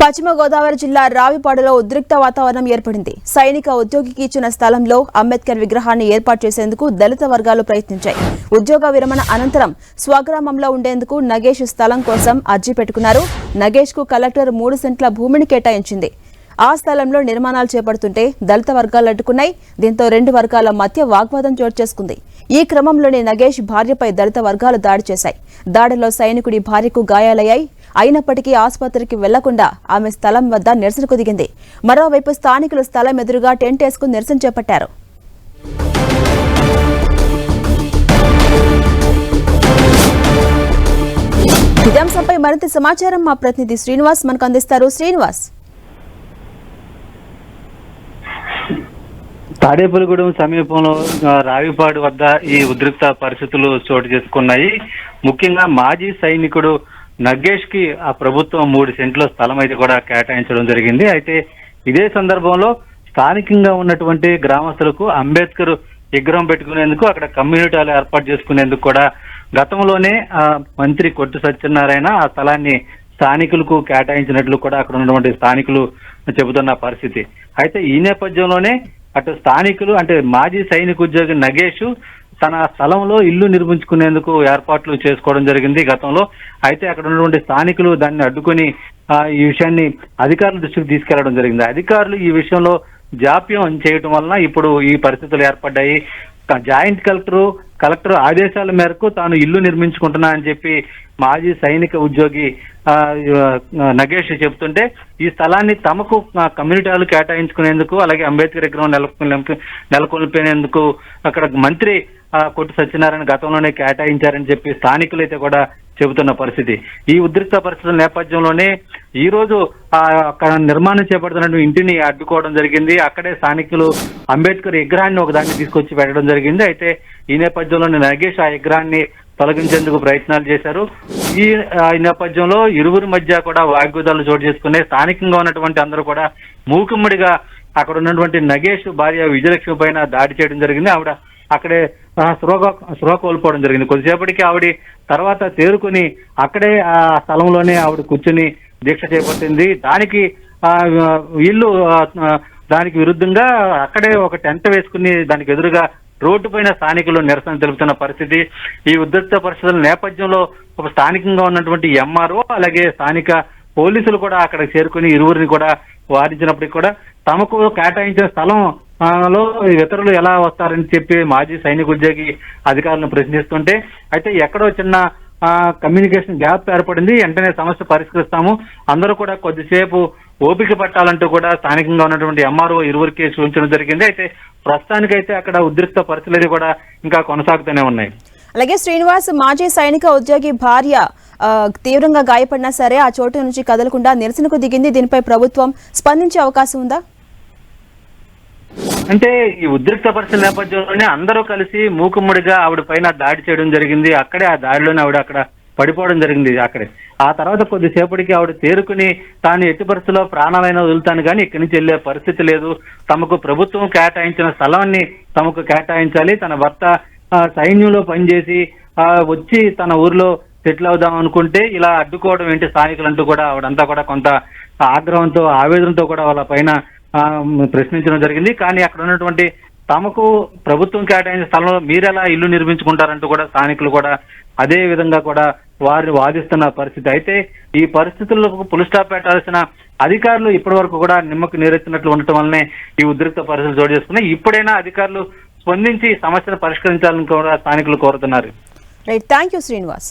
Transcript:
పశ్చిమ గోదావరి జిల్లా రావిపాడులో ఉద్రిక్త వాతావరణం ఏర్పడింది. సైనిక ఉద్యోగికి ఇచ్చిన స్థలంలో అంబేద్కర్ విగ్రహాన్ని ఏర్పాటు చేసేందుకు దళిత వర్గాలు ప్రయత్నించాయి. ఉద్యోగ విరమణ అనంతరం స్వగ్రామంలో ఉండేందుకు నగేష్ స్థలం కోసం అర్జీ పెట్టుకున్నారు. నగేష్కు కలెక్టర్ మూడు సెంట్ల భూమిని కేటాయించింది. ఆ స్థలంలో నిర్మాణాలు చేపడుతుంటే దళిత వర్గాలు అడ్డుకున్నాయి. దీంతో రెండు వర్గాల మధ్య వాగ్వాదం చోటు చేసుకుంది. ఈ క్రమంలోనే నగేష్ భార్యపై దళిత వర్గాలు దాడి చేశాయి. దాడిలో సైనికుడి భార్యకు గాయాలయ్యాయి. అయినప్పటికీ ఆసుపత్రికి వెళ్ళకుండా ఆమె స్థలం వద్ద నిరసనకు దిగింది. మరోవైపు స్థానికులు స్థలం ఎదురుగా టెంట్ వేసుకుని నిరసన చేపట్టారు. ఇదే మరింత సమాచారం మా ప్రతినిధి శ్రీనివాస్ మనకు అందిస్తారు. శ్రీనివాస్. తాడేపల్లిగూడెం సమీపంలో రావిపాడు వద్ద ఈ ఉద్రిక్త పరిస్థితులు చోటు చేసుకున్నాయి. ముఖ్యంగా మాజీ సైనికుడు నగేష్కి ఆ ప్రభుత్వం మూడు సెంట్ల స్థలం అయితే కూడా కేటాయించడం జరిగింది. అయితే ఇదే సందర్భంలో స్థానికంగా ఉన్నటువంటి గ్రామస్తులకు అంబేద్కర్ విగ్రహం పెట్టుకునేందుకు అక్కడ కమ్యూనిటీలు ఏర్పాటు చేసుకునేందుకు కూడా గతంలోనే ఆ, మంత్రి కొట్టు సత్యనారాయణ ఆ స్థలాన్ని స్థానికులకు కేటాయించినట్లు కూడా అక్కడ ఉన్నటువంటి స్థానికులు చెబుతున్న పరిస్థితి. అయితే ఈ నేపథ్యంలోనే అటు స్థానికులు అంటే మాజీ సైనిక ఉద్యోగి నగేష్ తన స్థలంలో ఇల్లు నిర్మించుకునేందుకు ఏర్పాట్లు చేసుకోవడం జరిగింది గతంలో. అయితే అక్కడ ఉన్నటువంటి స్థానికులు దాన్ని అడ్డుకొని ఆ, ఈ విషయాన్ని అధికారుల దృష్టికి తీసుకెళ్ళడం జరిగింది. అధికారులు ఈ విషయంలో జాప్యం చేయటం వలన ఇప్పుడు ఈ పరిస్థితులు ఏర్పడ్డాయి. జాయింట్ కలెక్టర్ కలెక్టర్ ఆదేశాల మేరకు తాను ఇల్లు నిర్మించుకుంటున్నా అని చెప్పి మాజీ సైనిక ఉద్యోగి ఆ, నగేష్ చెబుతుంటే ఈ స్థలాన్ని తమకు కమ్యూనిటీలు కేటాయించుకునేందుకు అలాగే అంబేద్కర్ విగ్రహం నెలకొల్పి నెలకొల్పేందుకు అక్కడ మంత్రి కొట్టు సత్యనారాయణ గతంలోనే కేటాయించారని చెప్పి స్థానికులు అయితే కూడా చెబుతున్న పరిస్థితి. ఈ ఉద్రిక్త పరిస్థితుల నేపథ్యంలోనే ఈ రోజు ఆ అక్కడ నిర్మాణం చేపడుతున్న ఇంటిని అడ్డుకోవడం జరిగింది. అక్కడే స్థానికులు అంబేద్కర్ విగ్రహాన్ని ఒక దాన్ని తీసుకొచ్చి పెట్టడం జరిగింది. అయితే ఈ నేపథ్యంలోనే నగేష్ ఆ విగ్రహాన్ని తొలగించేందుకు ప్రయత్నాలు చేశారు. ఈ ఆ, ఈ నేపథ్యంలో ఇరువురి మధ్య కూడా వాగ్విదాలు చోటు చేసుకునే స్థానికంగా ఉన్నటువంటి అందరూ కూడా మూకుమ్మడిగా అక్కడ ఉన్నటువంటి నగేష్ భార్య విజయలక్ష్మి పైన దాడి చేయడం జరిగింది. ఆవిడ అక్కడే ఆ, స్పృహ కోల్పోవడం జరిగింది. కొద్దిసేపటికి ఆవిడ తర్వాత తేరుకుని అక్కడే ఆ స్థలంలోనే ఆవిడ కూర్చుని దీక్ష చేపట్టింది. దానికి వీళ్ళు దానికి విరుద్ధంగా అక్కడే ఒక టెంట్ వేసుకుని దానికి ఎదురుగా రోడ్డు పైన స్థానికులు నిరసన తెలుపుతున్న పరిస్థితి. ఈ ఉద్రిక్త పరిస్థితుల నేపథ్యంలో ఒక స్థానికంగా ఉన్నటువంటి ఎంఆర్ఓ అలాగే స్థానిక పోలీసులు కూడా అక్కడికి చేరుకుని ఇరువురిని కూడా వారించినప్పటికీ కూడా తమకు కేటాయించిన స్థలం లో ఇతరులు ఎలా వస్తారని చెప్పి మాజీ సైనిక ఉద్యోగి అధికారులను ప్రశ్నిస్తుంటే అయితే ఎక్కడో చిన్న ఆ, కమ్యూనికేషన్ గ్యాప్ ఏర్పడింది వెంటనే సమస్య పరిష్కరిస్తాము. అందరూ కూడా కొద్దిసేపు ఓపిక పట్టాలంటూ కూడా స్థానికంగా ఉన్నటువంటి ఎంఆర్ఓ ఇరువురికి సూచించడం జరిగింది. అయితే ప్రస్తుతానికైతే అక్కడ ఉద్రిక్త పరిస్థితులు కూడా ఇంకా కొనసాగుతూనే ఉన్నాయి. అలాగే శ్రీనివాస్ మాజీ సైనిక ఉద్యోగి భార్య ఆ, తీవ్రంగా గాయపడినా సరే ఆ చోటు నుంచి కదలకుండా నిరసనకు దిగింది. దీనిపై ప్రభుత్వం స్పందించే అవకాశం ఉందా? అంటే ఈ ఉద్రిక్త పరిస్థితుల నేపథ్యంలోనే అందరూ కలిసి మూకుమ్మడిగా ఆవిడ పైన దాడి చేయడం జరిగింది. అక్కడే ఆ దాడిలోనే ఆవిడ అక్కడ పడిపోవడం జరిగింది అక్కడే. ఆ తర్వాత కొద్దిసేపటికి ఆవిడ తేరుకుని తాను ఎట్టి పరిస్థితుల్లో ప్రాణాలైనా వదులుతాను కానీ ఇక్కడి నుంచి వెళ్ళే పరిస్థితి లేదు. తమకు ప్రభుత్వం కేటాయించిన స్థలాన్ని తమకు కేటాయించాలి. తన భర్త సైన్యంలో పనిచేసి ఆ, వచ్చి తన ఊర్లో సెటిల్ అవుదాం అనుకుంటే ఇలా అడ్డుకోవడం ఏంటి స్థానికులంటూ కూడా ఆవిడంతా కూడా కొంత ఆగ్రహంతో ఆవేదనతో కూడా వాళ్ళ పైన ప్రశ్నించడం జరిగింది. కానీ అక్కడ ఉన్నటువంటి తమకు ప్రభుత్వం కేటాయించిన స్థలంలో మీరెలా ఇల్లు నిర్మించుకుంటారంటూ కూడా స్థానికులు కూడా అదే విధంగా కూడా వారిని వాదిస్తున్న పరిస్థితి. అయితే ఈ పరిస్థితులకు పులి స్టాప్ పెట్టాల్సిన అధికారులు ఇప్పటి వరకు కూడా నిమ్మకు నీరెత్తినట్లు ఉండటం వల్లనే ఈ ఉద్రిక్త పరిస్థితులు చోటు చేసుకున్నాయి. ఇప్పుడైనా అధికారులు స్పందించి సమస్యను పరిష్కరించాలని కూడా స్థానికులు కోరుతున్నారు. Right thank you Srinivas